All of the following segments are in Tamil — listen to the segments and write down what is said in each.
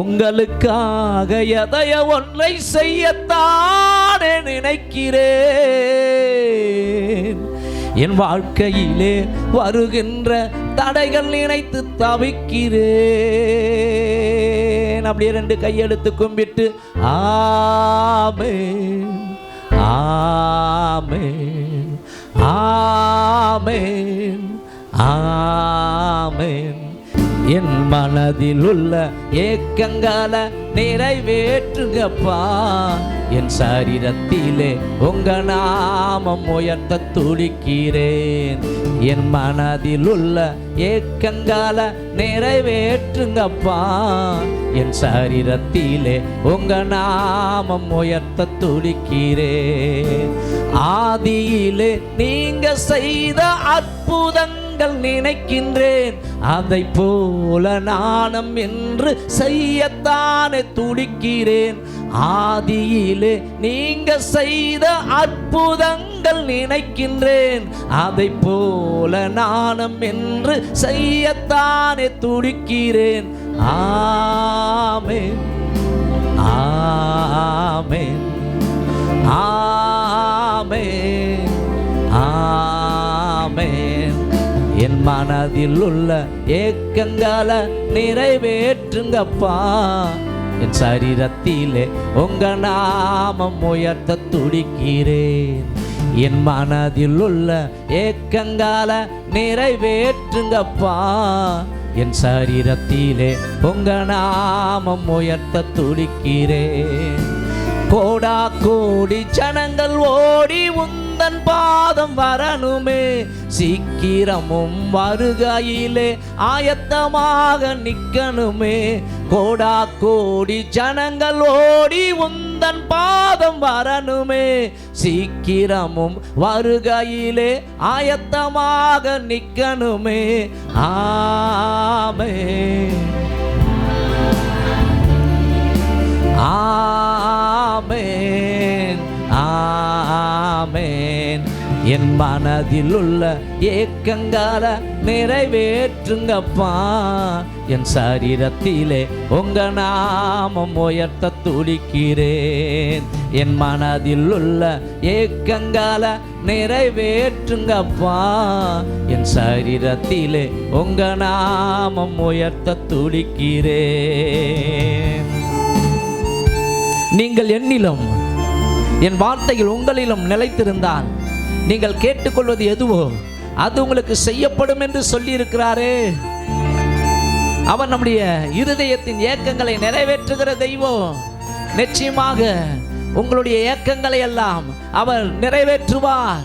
உங்களுக்காக எதைய ஒன்றை செய்யத்தானே நினைக்கிறேன். என் வாழ்க்கையிலே வருகின்ற தடைகள் நினைத்து தவிக்கிறேன். அப்படியே ரெண்டு கையெடுத்து கும்பிட்டு ஆமே ஆமே ஆமே ஆ என் மனதில் உள்ள ஏக்கங்கால நிறைவேற்றுங்கப்பா. என் சரீரத்திலே உங்க நாமம் உயர்த்த துடிக்கிறேன். என் மனதில் உள்ள ஏக்கங்கால நிறைவேற்றுங்கப்பா. என் சரீரத்திலே உங்க நாமம் உயர்த்த துடிக்கிறேன். ஆதியிலே நீங்க செய்த அற்புதங்கள் நினைக்கின்றேன். அதை போல நாணம் என்று செய்யத்தானே துடிக்கிறேன். ஆதியிலே நீங்க செய்த அற்புதங்கள் நினைக்கின்றேன். அதை போல நாணம் என்று செய்யத்தானே துடிக்கிறேன். ஆமென். ஆமென். ஆமே ஆமே என் மனதில் உள்ள ஏக்கங்கால நிறைவேற்றுங்கப்பா. என் சரீரத்திலே உங்க நாமம் உயர்த்த துடிக்கிறேன். என் மனதில் உள்ள ஏக்கங்கால நிறைவேற்றுங்கப்பா. என் சரீரத்திலே உங்க நாமம் உயர்த்த துடிக்கிறேன். கோடா கோடி ஜனங்கள் ஓடி உந்தன் பாதம் வரணுமே. சீக்கிரமும் வருகையிலே ஆயத்தமாக நிற்கணுமே கோடா கோடி ஜனங்கள் ஓடி உந்தன் பாதம் வரணுமே. சீக்கிரமும் வருகையிலே ஆயத்தமாக நிற்கணுமே ஆமே ஆ என் மனதில் உள்ள ஏக்கங்கால நிறைவேற்றுங்கப்பா. என் சரீரத்திலே உங்க நாமம் உயர்த்த துடிக்கிறேன். என் மனதில் உள்ள ஏக்கங்கால நிறைவேற்றுங்கப்பா. என் சரீரத்திலே உங்க நாமம் உயர்த்த துடிக்கிறேன். நீங்கள் என்னிலும் என் வார்த்தையில் உங்களிலும் நிலைத்திருந்தால் நீங்கள் கேட்டுக்கொள்வது எதுவோ அது உங்களுக்கு செய்யப்படும் என்று சொல்லியிருக்கிறாரே. அவர் நம்முடைய இருதயத்தின் ஏக்கங்களை நிறைவேற்றுகிற தெய்வம். நிச்சயமாக உங்களுடைய ஏக்கங்களை எல்லாம் அவர் நிறைவேற்றுவார்.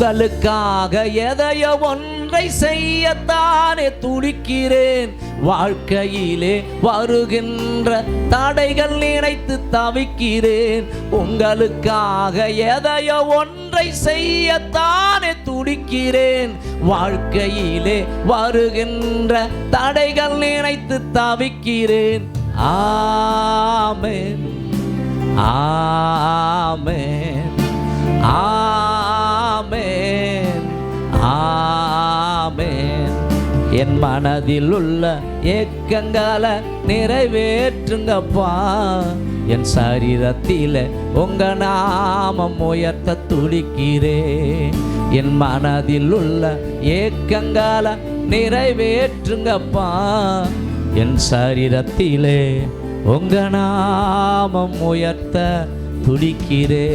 உங்களுக்காக எதையோ ஒன்றை செய்யத்தானே துடிக்கிறேன். வாழ்க்கையிலே வருகின்ற தடைகள் நினைத்து தவிக்கிறேன். உங்களுக்காக எதையோ ஒன்றை செய்யத்தானே துடிக்கிறேன். வாழ்க்கையிலே வருகின்ற தடைகள் நினைத்து தவிக்கிறேன். ஆமென். ஆமேன். ஆ என் மனதில் உள்ள ஏக்கங்கால நிறைவேற்றுங்கப்பா. என் சரீரத்தில உங்க நாமம் உயர்த்த துடிக்கிறே. என் மனதில் உள்ள ஏக்கங்கால நிறைவேற்றுங்கப்பா. என் சரீரத்திலே உங்க நாமம் உயர்த்த துடிக்கிறே.